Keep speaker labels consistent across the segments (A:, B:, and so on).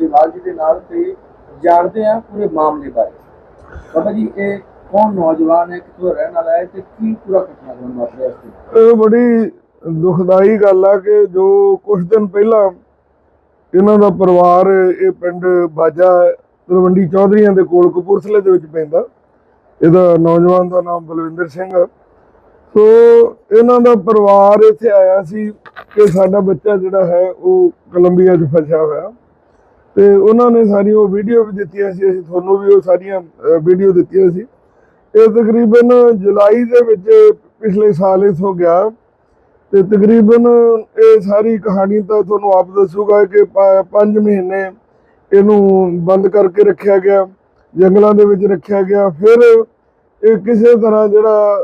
A: ਗਰੇਵਾਲ ਜੀ ਦੇ ਨਾਲ ਤੇ ਜਾਣਦੇ ਆ ਪੂਰੇ ਮਾਮਲੇ ਬਾਰੇ। ਬਾਬਾ ਜੀ, ਇਹ ਕੌਣ ਨੌਜਵਾਨ ਹੈ, ਕਿੱਥੋਂ ਰਹਿਣ ਵਾਲਾ ਹੈ ਤੇ ਕੀ ਪੂਰਾ ਘਟਨਾਕ੍ਰਮ ਵਾਪਰਿਆ ਇਸ ਤੇ
B: ਇਹ ਬੜੀ ਦੁਖਦਾਈ ਗੱਲ ਆ ਕਿ ਜੋ ਕੁਝ ਦਿਨ ਪਹਿਲਾਂ ਇਹਨਾਂ ਦਾ ਪਰਿਵਾਰ ਇਹ ਪਿੰਡ ਬਾਜਾ ਤਲਵੰਡੀ ਚੌਧਰੀਆਂ ਦੇ ਕੋਲ ਕਪੂਰਥਲੇ ਦੇ ਵਿੱਚ ਪੈਂਦਾ। ਇਹਦਾ ਨੌਜਵਾਨ ਦਾ ਨਾਮ ਬਲਵਿੰਦਰ ਸਿੰਘ ਆ। ਸੋ ਇਹਨਾਂ ਦਾ ਪਰਿਵਾਰ ਇੱਥੇ ਆਇਆ ਸੀ ਕਿ ਸਾਡਾ ਬੱਚਾ ਜਿਹੜਾ ਹੈ, ਉਹ ਕੋਲੰਬੀਆ 'ਚ ਫਸਿਆ ਹੋਇਆ। ਤੇ ਉਹਨਾਂ ਨੇ ਸਾਰੀ ਉਹ ਵੀਡੀਓ ਵੀ ਦਿੱਤੀਆਂ ਸੀ, ਅਸੀਂ ਤੁਹਾਨੂੰ ਵੀ ਉਹ ਸਾਰੀਆਂ ਵੀਡੀਓ ਦਿੱਤੀਆਂ ਸੀ। ਇਹ ਤਕਰੀਬਨ ਜੁਲਾਈ ਦੇ ਵਿੱਚ ਪਿਛਲੇ ਸਾਲ ਇਥੋਂ ਗਿਆ। ਤੇ ਤਕਰੀਬਨ ਇਹ ਸਾਰੀ ਕਹਾਣੀ ਤਾਂ ਤੁਹਾਨੂੰ ਆਪ ਦੱਸੂਗਾ ਕਿ 5 ਮਹੀਨੇ ਇਹਨੂੰ ਬੰਦ ਕਰਕੇ ਰੱਖਿਆ ਗਿਆ, ਜੰਗਲਾਂ ਦੇ ਵਿੱਚ ਰੱਖਿਆ ਗਿਆ। ਫਿਰ ਇਹ ਕਿਸੇ ਤਰ੍ਹਾਂ ਜਿਹੜਾ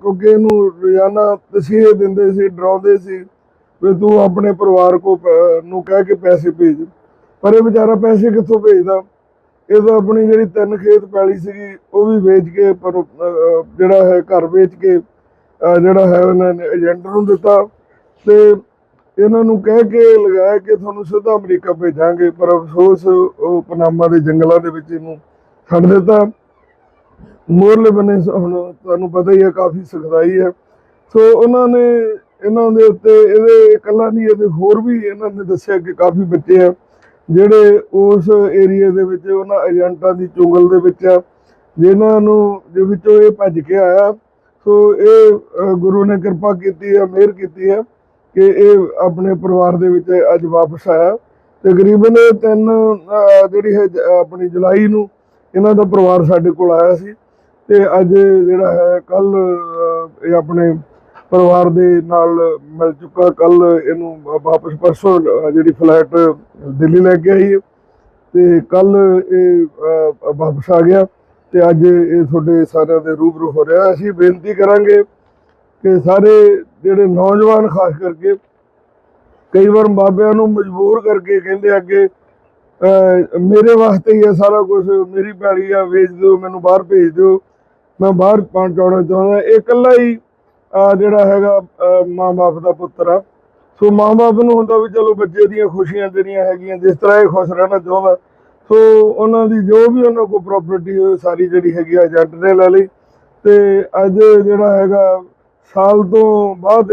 B: ਕਿਉਂਕਿ ਇਹਨੂੰ ਰੋਜ਼ਾਨਾ ਤਸੀਹੇ ਦਿੰਦੇ ਸੀ, ਡਰਾਉਂਦੇ ਸੀ, ਵੀ ਤੂੰ ਆਪਣੇ ਪਰਿਵਾਰ ਕੋ ਪ- ਨੂੰ ਕਹਿ ਕੇ ਪੈਸੇ ਭੇਜ। ਪਰ ਇਹ ਵਿਚਾਰਾ ਪੈਸੇ ਕਿੱਥੋਂ ਭੇਜਦਾ? ਇਹ ਤਾਂ ਆਪਣੀ ਜਿਹੜੀ ਤਿੰਨ ਖੇਤ ਪੈਲੀ ਸੀਗੀ, ਉਹ ਵੀ ਵੇਚ ਕੇ ਪਰ ਜਿਹੜਾ ਹੈ ਘਰ ਵੇਚ ਕੇ ਜਿਹੜਾ ਹੈ ਉਹਨਾਂ ਨੇ ਏਜੰਟ ਨੂੰ ਦਿੱਤਾ ਤੇ ਇਹਨਾਂ ਨੂੰ ਕਹਿ ਕੇ, ਲਗਾਇਆ ਕਿ ਤੁਹਾਨੂੰ ਸਿੱਧਾ ਅਮਰੀਕਾ ਭੇਜਾਂਗੇ, ਪਰ ਅਫਸੋਸ ਉਹ ਪਨਾਮਾ ਦੇ ਜੰਗਲਾਂ ਦੇ ਵਿੱਚ ਇਹਨੂੰ ਛੱਡ ਦਿੱਤਾ। ਮੋਰਲੇ ਬਨੇ ਹੁਣ ਤੁਹਾਨੂੰ ਪਤਾ ਹੀ ਹੈ, ਕਾਫੀ ਸਖਤਾਈ ਹੈ। ਸੋ ਉਹਨਾਂ ਨੇ, ਇਹਨਾਂ ਦੇ ਉੱਤੇ ਇਹਦੇ ਇਕੱਲਾ ਨਹੀਂ, ਇਹਦੇ ਹੋਰ ਵੀ ਇਹਨਾਂ ਨੇ ਦੱਸਿਆ ਕਿ ਕਾਫੀ ਬੱਚੇ ਆ। ਜਿਹੜੇ ਉਸ ਏਰੀਆ ਦੇ ਵਿੱਚ ਉਹਨਾਂ ਏਜੰਟਾਂ ਦੀ ਚੁੰਗਲ ਦੇ ਵਿੱਚ ਆ, ਜਿਨ੍ਹਾਂ ਨੂੰ ਦੇ ਵਿੱਚੋਂ ਇਹ ਭੱਜ ਕੇ ਆਇਆ। ਸੋ ਇਹ ਗੁਰੂ ਨੇ ਕਿਰਪਾ ਕੀਤੀ ਹੈ ਮਿਹਰ ਕੀਤੀ ਹੈ ਕਿ ਇਹ ਆਪਣੇ ਪਰਿਵਾਰ ਦੇ ਵਿੱਚ ਅੱਜ ਵਾਪਸ ਆਇਆ। ਤਕਰੀਬਨ ਤਿੰਨ ਜਿਹੜੀ ਹੈ, ਜ- ਆਪਣੀ ਜੁਲਾਈ ਨੂੰ ਇਹਨਾਂ ਦਾ ਪਰਿਵਾਰ ਸਾਡੇ ਕੋਲ ਆਇਆ ਸੀ। ਤੇ ਅੱਜ ਜਿਹੜਾ ਹੈ ਕੱਲ ਇਹ ਆਪਣੇ ਪਰਿਵਾਰ ਦੇ ਨਾਲ ਮਿਲ ਚੁੱਕਾ। ਕੱਲ ਇਹਨੂੰ ਵਾਪਸ ਪਰਸੋਂ ਜਿਹੜੀ ਫਲੈਟ ਦਿੱਲੀ ਲੈ ਕੇ ਆਈ ਹੈ। ਤੇ ਕੱਲ ਇਹ ਵਾਪਸ ਆ ਗਿਆ ਤੇ ਅੱਜ ਇਹ ਤੁਹਾਡੇ ਸਾਰਿਆਂ ਦੇ ਰੂਬਰੂ ਹੋ ਰਿਹਾ। ਅਸੀਂ ਬੇਨਤੀ ਕਰਾਂਗੇ ਕਿ ਸਾਰੇ ਜਿਹੜੇ ਨੌਜਵਾਨ, ਖਾਸ ਕਰਕੇ ਕਈ ਵਾਰ ਬਾਬਿਆਂ ਨੂੰ ਮਜਬੂਰ ਕਰਕੇ ਕਹਿੰਦੇ ਅੱਗੇ ਮੇਰੇ ਵਾਸਤੇ ਹੀ ਹੈ ਸਾਰਾ ਕੁਝ ਮੇਰੀ ਭੈੜੀ ਆ, ਵੇਚ ਦਿਓ, ਮੈਨੂੰ ਬਾਹਰ ਭੇਜ ਦਿਓ। ਮੈਂ ਬਾਹਰ ਪਹੁੰਚਾਉਣਾ ਚਾਹੁੰਦਾ। ਇਹ ਇਕੱਲਾ ਹੀ ਜਿਹੜਾ ਹੈਗਾ ਮਾਂ-ਬਾਪ ਦਾ ਪੁੱਤਰ ਆ। ਸੋ ਮਾਂ-ਬਾਪ ਨੂੰ ਹੁੰਦਾ ਵੀ ਚਲੋ ਬੱਚੇ ਦੀਆਂ ਖੁਸ਼ੀਆਂ ਜਿਹੜੀਆਂ ਹੈਗੀਆਂ, ਜਿਸ ਤਰ੍ਹਾਂ ਇਹ ਖੁਸ਼ ਰਹਿਣਾ ਚਾਹੁੰਦਾ। ਸੋ ਉਹਨਾਂ ਦੀ ਜੋ ਵੀ ਉਹਨਾਂ ਕੋਲ ਪ੍ਰਾਪਰਟੀ ਹੋਈ ਸਾਰੀ ਜਿਹੜੀ ਹੈਗੀ ਆ ਏਜੰਟ ਨੇ ਲੈ ਲਈ। ਤੇ ਅੱਜ ਜਿਹੜਾ ਹੈਗਾ, ਸਾਲ ਤੋਂ ਬਾਅਦ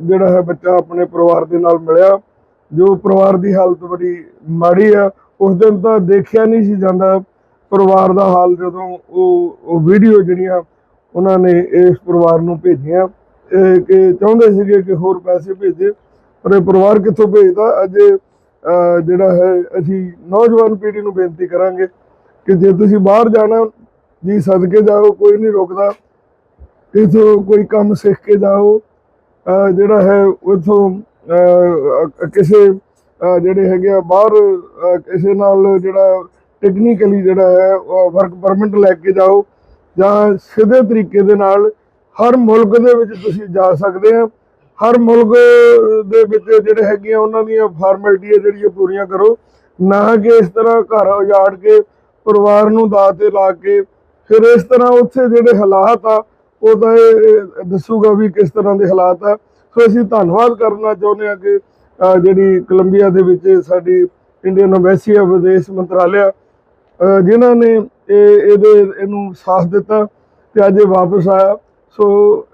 B: ਜਿਹੜਾ ਹੈ ਬੱਚਾ ਆਪਣੇ ਪਰਿਵਾਰ ਦੇ ਨਾਲ ਮਿਲਿਆ। ਜੋ ਪਰਿਵਾਰ ਦੀ ਹਾਲਤ ਬੜੀ ਮਾੜੀ ਆ, ਉਸ ਦਿਨ ਤਾਂ ਦੇਖਿਆ ਨਹੀਂ ਸੀ ਜਾਂਦਾ। ਪਰਿਵਾਰ ਦਾ ਹਾਲ ਜਦੋਂ ਉਹ ਉਹ ਵੀਡੀਓ ਜਿਹੜੀਆਂ ਉਹਨਾਂ ਨੇ ਇਸ ਪਰਿਵਾਰ ਨੂੰ ਭੇਜੀਆਂ। ਕਿ ਚਾਹੁੰਦੇ ਸੀਗੇ ਕਿ ਹੋਰ ਪੈਸੇ ਭੇਜੇ, ਪਰ ਇਹ ਪਰਿਵਾਰ ਕਿੱਥੋਂ ਭੇਜਦਾ? ਅੱਜ ਜਿਹੜਾ ਹੈ, ਅਸੀਂ ਨੌਜਵਾਨ ਪੀੜ੍ਹੀ ਨੂੰ ਬੇਨਤੀ ਕਰਾਂਗੇ ਕਿ ਜੇ ਤੁਸੀਂ ਬਾਹਰ ਜਾਣਾ, ਜੀ ਸਦਕੇ ਜਾਓ, ਕੋਈ ਨਹੀਂ ਰੋਕਦਾ। ਇਥੋਂ ਕੋਈ ਕੰਮ ਸਿੱਖ ਕੇ ਜਾਓ। ਜਿਹੜਾ ਹੈ, ਉਥੋਂ ਕਿਸੇ ਜਿਹੜੇ ਹੈਗੇ ਆ, ਬਾਹਰ ਕਿਸੇ ਨਾਲ ਜਿਹੜਾ ਟੈਕਨੀਕਲੀ ਜਿਹੜਾ ਹੈ ਵਰਕ ਪਰਮਿਟ ਲੈ ਕੇ ਜਾਓ। ਜਾਂ ਸਿੱਧੇ ਤਰੀਕੇ ਦੇ ਨਾਲ ਹਰ ਮੁਲਕ ਦੇ ਵਿੱਚ ਤੁਸੀਂ ਜਾ ਸਕਦੇ ਆ। ਹਰ ਮੁਲਕ ਦੇ ਵਿੱਚ ਜਿਹੜੇ ਹੈਗੇ ਆ ਉਹਨਾਂ ਦੀਆਂ ਫਾਰਮੈਲਿਟੀਆਂ ਜਿਹੜੀਆਂ ਪੂਰੀਆਂ ਕਰੋ। ਨਾ ਕਿ ਇਸ ਤਰ੍ਹਾਂ ਘਰ ਉਜਾੜ ਕੇ ਪਰਿਵਾਰ ਨੂੰ ਦਾਅ ਤੇ ਲਾ ਕੇ ਫਿਰ ਇਸ ਤਰ੍ਹਾਂ ਉੱਥੇ ਜਿਹੜੇ ਹਾਲਾਤ ਆ ਉਹ ਤਾਂ ਇਹ ਦੱਸੂਗਾ ਵੀ ਕਿਸ ਤਰ੍ਹਾਂ ਦੇ ਹਾਲਾਤ ਆ। ਸੋ ਅਸੀਂ ਧੰਨਵਾਦ ਕਰਨਾ ਚਾਹੁੰਦੇ ਆ ਕਿ ਜਿਹੜੀ ਕੋਲੰਬੀਆ ਦੇ ਵਿੱਚ ਸਾਡੀ ਇੰਡੀਅਨ ਐਮਬੈਸੀ ਆ ਵਿਦੇਸ਼ ਮੰਤਰਾਲਿਆ ਅਹ, ਜਿਨ੍ਹਾਂ ਨੇ ਇਹ ਇਹਦੇ ਇਹਨੂੰ ਸਾਥ ਦਿੱਤਾ ਤੇ ਅੱਜ ਇਹ ਵਾਪਸ ਆਇਆ। ਸੋ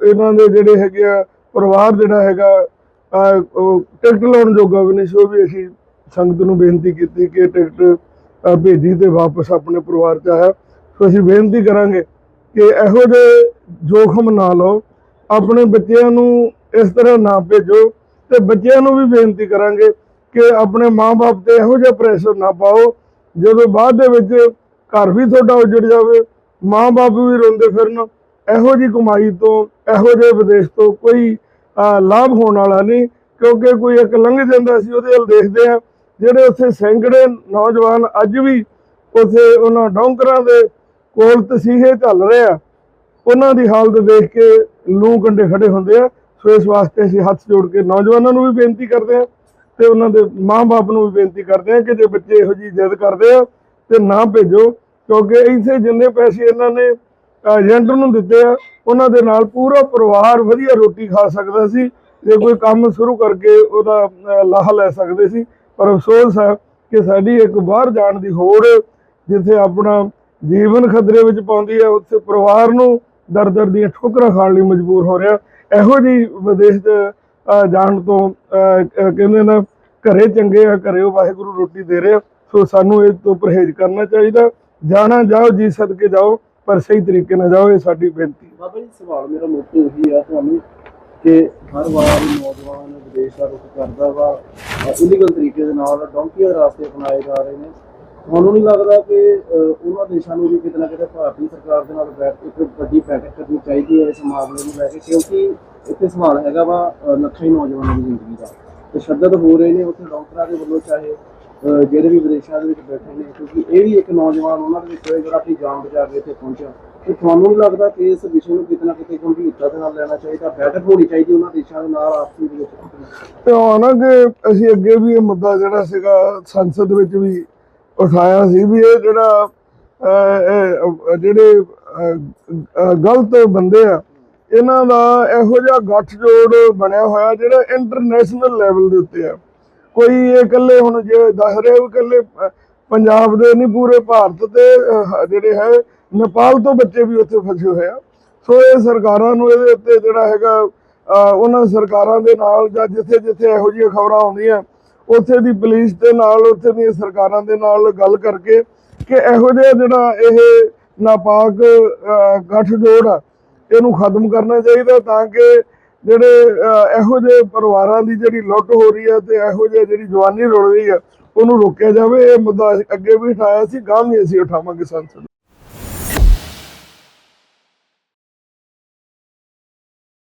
B: ਇਹਨਾਂ ਦੇ ਜਿਹੜੇ ਹੈਗੇ ਆ, ਪਰਿਵਾਰ ਜਿਹੜਾ ਹੈਗਾ ਉਹ ਟਿਕਟ ਲਾਉਣ ਜੋਗਾ ਵੀ ਨਹੀਂ ਸੋ ਵੀ ਅਸੀਂ ਸੰਗਤ ਨੂੰ ਬੇਨਤੀ ਕੀਤੀ ਕਿ ਟਿਕਟ ਭੇਜੀ ਤੇ ਵਾਪਸ ਆਪਣੇ ਪਰਿਵਾਰ ਚ ਆਇਆ। ਸੋ ਅਸੀਂ ਬੇਨਤੀ ਕਰਾਂਗੇ ਕਿ ਇਹੋ ਜਿਹੇ ਜੋਖਮ ਨਾ ਲਓ। ਆਪਣੇ ਬੱਚਿਆਂ ਨੂੰ ਇਸ ਤਰ੍ਹਾਂ ਨਾ ਭੇਜੋ ਤੇ ਬੱਚਿਆਂ ਨੂੰ ਵੀ ਬੇਨਤੀ ਕਰਾਂਗੇ ਕਿ ਆਪਣੇ ਮਾਪੇ ਤੇ ਇਹੋ ਜਿਹਾ ਪ੍ਰੈਸ਼ਰ ਨਾ ਪਾਓ। ਜਦੋਂ ਬਾਅਦ ਦੇ ਵਿੱਚ ਘਰ ਵੀ ਤੁਹਾਡਾ ਉਜੜ ਜਾਵੇ, ਮਾਂ ਬਾਪ ਵੀ ਰੋਂਦੇ ਫਿਰਨ, ਇਹੋ ਜੀ ਕਮਾਈ ਤੋਂ, ਇਹੋ ਜਿਹੇ ਵਿਦੇਸ਼ ਤੋਂ ਕੋਈ ਲਾਭ ਹੋਣ ਵਾਲਾ ਨਹੀਂ, ਕਿਉਂਕਿ ਕੋਈ ਇੱਕ ਲੰਘ ਜਾਂਦਾ ਸੀ, ਉਹਦੇ ਵੱਲ ਦੇਖਦੇ ਆ ਜਿਹੜੇ ਉੱਥੇ ਸੈਂਕੜੇ ਨੌਜਵਾਨ ਅੱਜ ਵੀ ਉੱਥੇ ਉਹਨਾਂ ਡੌਂਕਰਾਂ ਦੇ ਕੋਲ ਤਸੀਹੇ ਚੱਲ ਰਹੇ ਆ। ਉਹਨਾਂ ਦੀ ਹਾਲਤ ਦੇਖ ਕੇ ਲੂ ਕੰਡੇ ਖੜੇ ਹੁੰਦੇ ਆ। ਸੋ ਇਸ ਵਾਸਤੇ ਅਸੀਂ ਹੱਥ ਜੋੜ ਕੇ ਨੌਜਵਾਨਾਂ ਨੂੰ ਵੀ ਬੇਨਤੀ ਕਰਦੇ ਆ ਤੇ ਉਹਨਾਂ ਦੇ ਮਾਂ-ਬਾਪ ਨੂੰ ਵੀ ਬੇਨਤੀ ਕਰਦੇ ਆ ਕਿ ਜੇ ਬੱਚੇ ਇਹੋ ਜੀ ਜਿੱਦ ਕਰਦੇ ਆ ਤੇ ਨਾ ਭੇਜੋ ਕਿਉਂਕਿ ਇੱਥੇ ਜਿੰਨੇ ਪੈਸੇ ਇਹਨਾਂ ਨੇ ਏਜੰਟ ਨੂੰ ਦਿੱਤੇ ਆ ਉਹਨਾਂ ਦੇ ਨਾਲ ਪੂਰਾ ਪਰਿਵਾਰ ਵਧੀਆ ਰੋਟੀ ਖਾ ਸਕਦਾ ਸੀ ਜੇ ਕੋਈ ਕੰਮ ਸ਼ੁਰੂ ਕਰਕੇ ਉਹਦਾ ਅਹ, ਲਾਹਾ ਲੈ ਸਕਦੇ ਸੀ। ਪਰ ਅਫਸੋਸ ਹੈ ਕਿ ਸਾਡੀ ਇੱਕ ਬਾਹਰ ਜਾਣ ਦੀ ਹੋੜ ਜਿੱਥੇ ਆਪਣਾ ਜੀਵਨ ਖਤਰੇ ਵਿੱਚ ਪਾਉਂਦੀ ਹੈ ਉੱਥੇ ਪਰਿਵਾਰ ਨੂੰ ਦਰ ਦਰ ਦੀਆਂ ਠੋਕਰਾਂ ਖਾਣ ਲਈ ਮਜਬੂਰ ਹੋ ਰਿਹਾ। ਇਹੋ ਜੀ ਵਿਦੇਸ਼ 'ਚ ਜਾਣ ਤੋਂ ਕਹਿੰਦੇ ਨਾ ਘਰੇ ਚੰਗੇ ਆ ਘਰੇ ਉਹ ਵਾਹਿਗੁਰੂ ਰੋਟੀ ਦੇ ਰਿਹਾ। ਸੋ ਸਾਨੂੰ ਇਹ ਤੋਂ ਪਰਹੇਜ਼ ਕਰਨਾ ਚਾਹੀਦਾ। ਜਾਣਾ ਜਾਓ, ਜੀ ਸਦਕੇ ਜਾਓ, ਪਰ ਸਹੀ ਤਰੀਕੇ ਨਾਲ ਜਾਓ, ਇਹ ਸਾਡੀ ਬੇਨਤੀ ਹੈ।
A: ਬਾਬਾ ਜੀ, ਸਵਾਲ ਮੇਰਾ ਮੁੱਖ ਇਹੀ ਆ ਤੁਹਾਨੂੰ ਕਿ ਹਰ ਵਾਰ ਨੌਜਵਾਨ ਵਿਦੇਸ਼ ਦਾ ਰੁਖ ਕਰਦਾ ਵਾ ਇਲੀਗਲ ਤਰੀਕੇ ਦੇ ਨਾਲ ਡੌਂਕੀਆਂ ਦੇ ਰਾਸਤੇ ਅਪਣਾਏ ਜਾ ਰਹੇ ਨੇ। ਤੁਹਾਨੂੰ ਨਹੀਂ ਲੱਗਦਾ ਕਿ ਉਹਨਾਂ ਦੇਸ਼ਾਂ ਨੂੰ ਵੀ ਕਿਤੇ ਨਾ ਕਿਤੇ ਭਾਰਤੀ ਸਰਕਾਰ ਦੇ ਨਾਲ ਬੈਠ ਕੇ ਇੱਕ ਵੱਡੀ ਬੈਠਕ ਕਰਨੀ ਚਾਹੀਦੀ ਹੈ ਇਸ ਮਾਮਲੇ ਨੂੰ ਲੈ ਕੇ? ਕਿਉਂਕਿ ਇੱਥੇ ਸਵਾਲ ਹੈਗਾ ਵਾ ਲੱਖਾਂ ਹੀ ਨੌਜਵਾਨਾਂ ਦੀ ਜ਼ਿੰਦਗੀ ਦਾ। ਤਸ਼ੱਦਦ ਹੋ ਰਹੇ ਨੇ ਉੱਥੇ ਡਾਕਟਰਾਂ ਦੇ ਵੱਲੋਂ ਚਾਹੇ ਜਿਹੜੇ ਵੀ ਵਿਦੇਸ਼ਾਂ ਦੇ ਵਿੱਚ ਬੈਠੇ ਨੇ, ਕਿਉਂਕਿ ਇਹ ਵੀ ਇੱਕ ਨੌਜਵਾਨ ਉਹਨਾਂ ਦੇ ਵਿੱਚੋਂ ਜਿਹੜਾ ਆਪਣੀ ਜਾਨ ਬਚਾ ਕੇ ਇੱਥੇ ਪਹੁੰਚਿਆ। ਤੇ ਤੁਹਾਨੂੰ ਨਹੀਂ ਲੱਗਦਾ ਕਿ ਇਸ ਵਿਸ਼ੇ ਨੂੰ ਕਿਤੇ ਨਾ ਕਿਤੇ ਗੰਭੀਰਤਾ ਦੇ ਨਾਲ ਲੈਣਾ ਚਾਹੀਦਾ, ਬੈਠਕ ਹੋਣੀ ਚਾਹੀਦੀ ਉਹਨਾਂ ਦੇਸ਼ਾਂ ਦੇ ਨਾਲ, ਆਪਸੀ ਦੇ ਵਿੱਚ
B: ਤੇ ਉਹ ਨਾ ਕਿ ਅਸੀਂ ਅੱਗੇ ਵੀ ਇਹ ਮੁੱਦਾ ਜਿਹੜਾ ਸੀਗਾ, ਸੰਸਦ ਵਿੱਚ ਵੀ ਉਠਾਇਆ ਸੀ ਵੀ ਇਹ ਜਿਹੜਾ ਜਿਹੜੇ ਗਲਤ ਬੰਦੇ ਆ, ਇਹਨਾਂ ਦਾ ਇਹੋ ਜਿਹਾ ਗੱਠਜੋੜ ਬਣਿਆ ਹੋਇਆ ਜਿਹੜਾ ਇੰਟਰਨੈਸ਼ਨਲ ਲੈਵਲ ਦੇ ਉੱਤੇ ਆ। ਕੋਈ ਇਹ ਇਕੱਲੇ ਹੁਣ ਜੇ ਦੱਸ ਰਿਹਾ ਵੀ ਇਕੱਲੇ ਪੰਜਾਬ ਦੇ ਨਹੀਂ ਪੂਰੇ ਭਾਰਤ ਤੇ ਜਿਹੜੇ ਹੈ ਨੇਪਾਲ ਤੋਂ ਬੱਚੇ ਵੀ ਉੱਥੇ ਫਸੇ ਹੋਏ ਆ। ਸੋ ਇਹ ਸਰਕਾਰਾਂ ਨੂੰ ਇਹਦੇ ਉੱਤੇ ਜਿਹੜਾ ਹੈਗਾ ਉਹਨਾਂ ਸਰਕਾਰਾਂ ਦੇ ਨਾਲ ਜਾਂ ਜਿੱਥੇ ਜਿੱਥੇ ਇਹੋ ਜਿਹੀਆਂ ਖਬਰਾਂ ਆਉਂਦੀਆਂ ਉੱਥੇ ਦੀ ਪੁਲਿਸ ਦੇ ਨਾਲ ਉੱਥੇ ਦੀਆਂ ਸਰਕਾਰਾਂ ਦੇ ਨਾਲ ਗੱਲ ਕਰਕੇ ਕਿ ਇਹੋ ਜਿਹਾ ਜਿਹੜਾ ਇਹ ਨਾਪਾਕ ਅਹ, ਗੱਠਜੋੜ ਆ ਇਹਨੂੰ ਖਤਮ ਕਰਨਾ ਚਾਹੀਦਾ ਤਾਂ ਕਿ ਜਿਹੜੇ ਅਹ, ਇਹੋ ਜਿਹੇ ਪਰਿਵਾਰਾਂ ਦੀ ਜਿਹੜੀ ਲੁੱਟ ਹੋ ਰਹੀ ਹੈ ਤੇ ਇਹੋ ਜਿਹੀ ਜਿਹੜੀ ਜਵਾਨੀ ਰੁਲ ਰਹੀ ਹੈ ਉਹਨੂੰ ਰੋਕਿਆ ਜਾਵੇ ਇਹ ਮੁੱਦਾ ਅੱਗੇ ਵੀ ਉਠਾਇਆ ਸੀ ਗਾਂ ਵੀ ਅਸੀਂ ਉਠਾਵਾਂਗੇ ਸੰਸਦ